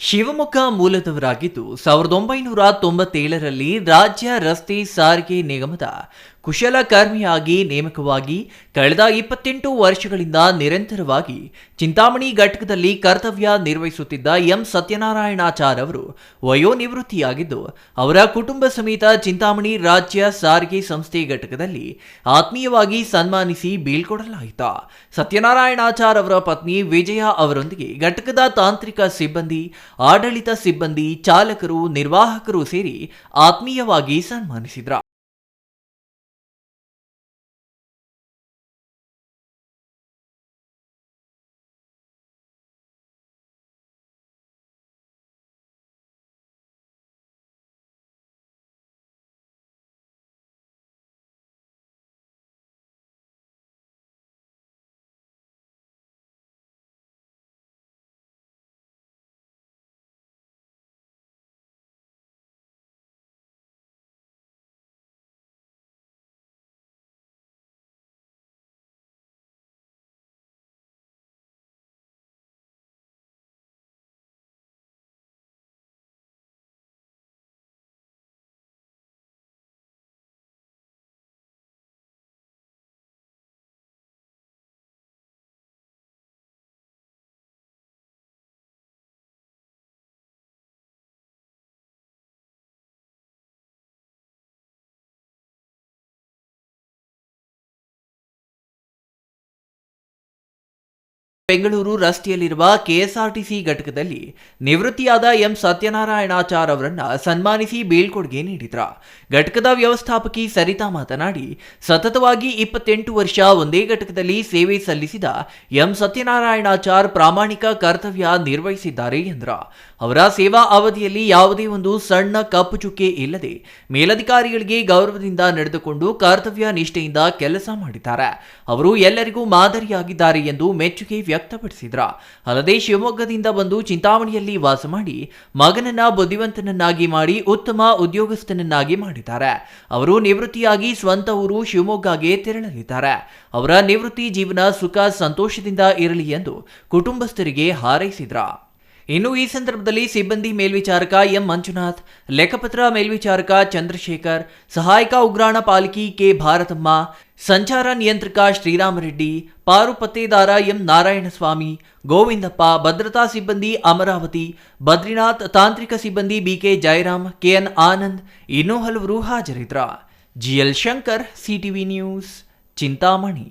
ಶಿವಮೊಗ್ಗ ಮೂಲದವರಾಗಿದ್ದು ಸಾವಿರದ ಒಂಬೈನೂರ ತೊಂಬತ್ತೇಳರಲ್ಲಿ ರಾಜ್ಯ ರಸ್ತೆ ಸಾರಿಗೆ ನಿಗಮದ ಕುಶಲಕರ್ಮಿಯಾಗಿ ನೇಮಕವಾಗಿ ಕಳೆದ ಇಪ್ಪತ್ತೆಂಟು ವರ್ಷಗಳಿಂದ ನಿರಂತರವಾಗಿ ಚಿಂತಾಮಣಿ ಘಟಕದಲ್ಲಿ ಕರ್ತವ್ಯ ನಿರ್ವಹಿಸುತ್ತಿದ್ದ ಎಂ ಸತ್ಯನಾರಾಯಣಾಚಾರ್ ಅವರು ವಯೋನಿವೃತ್ತಿಯಾಗಿದ್ದು, ಅವರ ಕುಟುಂಬ ಸಮೇತ ಚಿಂತಾಮಣಿ ರಾಜ್ಯ ಸಾರಿಗೆ ಸಂಸ್ಥೆ ಘಟಕದಲ್ಲಿ ಆತ್ಮೀಯವಾಗಿ ಸನ್ಮಾನಿಸಿ ಬೀಳ್ಕೊಡಲಾಯಿತು. ಸತ್ಯನಾರಾಯಣಾಚಾರ್ ಅವರ ಪತ್ನಿ ವಿಜಯ ಅವರೊಂದಿಗೆ ಘಟಕದ ತಾಂತ್ರಿಕ ಸಿಬ್ಬಂದಿ, ಆಡಳಿತ ಸಿಬ್ಬಂದಿ, ಚಾಲಕರು, ನಿರ್ವಾಹಕರು ಸೇರಿ ಆತ್ಮೀಯವಾಗಿ ಸನ್ಮಾನಿಸಿದ್ರ. ಬೆಂಗಳೂರು ರಸ್ತೆಯಲ್ಲಿರುವ ಕೆಎಸ್ಆರ್ಟಿಸಿ ಘಟಕದಲ್ಲಿ ನಿವೃತ್ತಿಯಾದ ಎಂ ಸತ್ಯನಾರಾಯಣಾಚಾರ್ ಅವರನ್ನ ಸನ್ಮಾನಿಸಿ ಬೀಳ್ಕೊಡುಗೆ ನೀಡಿದ್ರ. ಘಟಕದ ವ್ಯವಸ್ಥಾಪಕಿ ಸರಿತಾ ಮಾತನಾಡಿ, ಸತತವಾಗಿ ಇಪ್ಪತ್ತೆಂಟು ವರ್ಷ ಒಂದೇ ಘಟಕದಲ್ಲಿ ಸೇವೆ ಸಲ್ಲಿಸಿದ ಎಂ ಸತ್ಯನಾರಾಯಣಾಚಾರ್ ಪ್ರಾಮಾಣಿಕ ಕರ್ತವ್ಯ ನಿರ್ವಹಿಸಿದ್ದಾರೆ ಎಂದ್ರ. ಅವರ ಸೇವಾ ಅವಧಿಯಲ್ಲಿ ಯಾವುದೇ ಒಂದು ಸಣ್ಣ ಕಪ್ಪು ಚುಕ್ಕೆ ಇಲ್ಲದೆ ಮೇಲಧಿಕಾರಿಗಳಿಗೆ ಗೌರವದಿಂದ ನಡೆದುಕೊಂಡು ಕರ್ತವ್ಯ ನಿಷ್ಠೆಯಿಂದ ಕೆಲಸ ಮಾಡಿದ್ದಾರೆ. ಅವರು ಎಲ್ಲರಿಗೂ ಮಾದರಿಯಾಗಿದ್ದಾರೆ ಎಂದು ಮೆಚ್ಚುಗೆ ವ್ಯಕ್ತಪಡಿಸಿದ್ರ. ಅಲ್ಲದೆ ಶಿವಮೊಗ್ಗದಿಂದ ಬಂದು ಚಿಂತಾಮಣಿಯಲ್ಲಿ ವಾಸ ಮಾಡಿ ಮಗನನ್ನ ಬುದ್ಧಿವಂತನನ್ನಾಗಿ ಮಾಡಿ ಉತ್ತಮ ಉದ್ಯೋಗಸ್ಥನನ್ನಾಗಿ ಮಾಡಿದ್ದಾರೆ. ಅವರು ನಿವೃತ್ತಿಯಾಗಿ ಸ್ವಂತ ಊರು ಶಿವಮೊಗ್ಗಗೆ ತೆರಳಲಿದ್ದಾರೆ. ಅವರ ನಿವೃತ್ತಿ ಜೀವನ ಸುಖ ಸಂತೋಷದಿಂದ ಇರಲಿ ಎಂದು ಕುಟುಂಬಸ್ಥರಿಗೆ ಹಾರೈಸಿದ್ರ. ಇನ್ನು ಈ ಸಂದರ್ಭದಲ್ಲಿ ಸಿಬ್ಬಂದಿ ಮೇಲ್ವಿಚಾರಕ ಎಂ ಮಂಜುನಾಥ್ ಲೆಕ್ಕಪತ್ರ ಮೇಲ್ವಿಚಾರಕ ಚಂದ್ರಶೇಖರ್, ಸಹಾಯಕ ಉಗ್ರಾಣ ಪಾಲಿಕೆ ಕೆ ಭಾರತಮ್ಮ, ಸಂಚಾರ ನಿಯಂತ್ರಕ ಶ್ರೀರಾಮರೆಡ್ಡಿ ಪಾರು ಪತ್ತೇದಾರ ಎಂ ನಾರಾಯಣಸ್ವಾಮಿ, ಗೋವಿಂದಪ್ಪ, ಭದ್ರತಾ ಸಿಬ್ಬಂದಿ ಅಮರಾವತಿ, ಬದ್ರಿನಾಥ್, ತಾಂತ್ರಿಕ ಸಿಬ್ಬಂದಿ ಬಿಕೆ ಜಯರಾಮ್ ಕೆಎನ್ ಆನಂದ್, ಇನ್ನೂ ಹಲವರು ಹಾಜರಿದ್ರ. GL Shankar CTV news, Chintamani.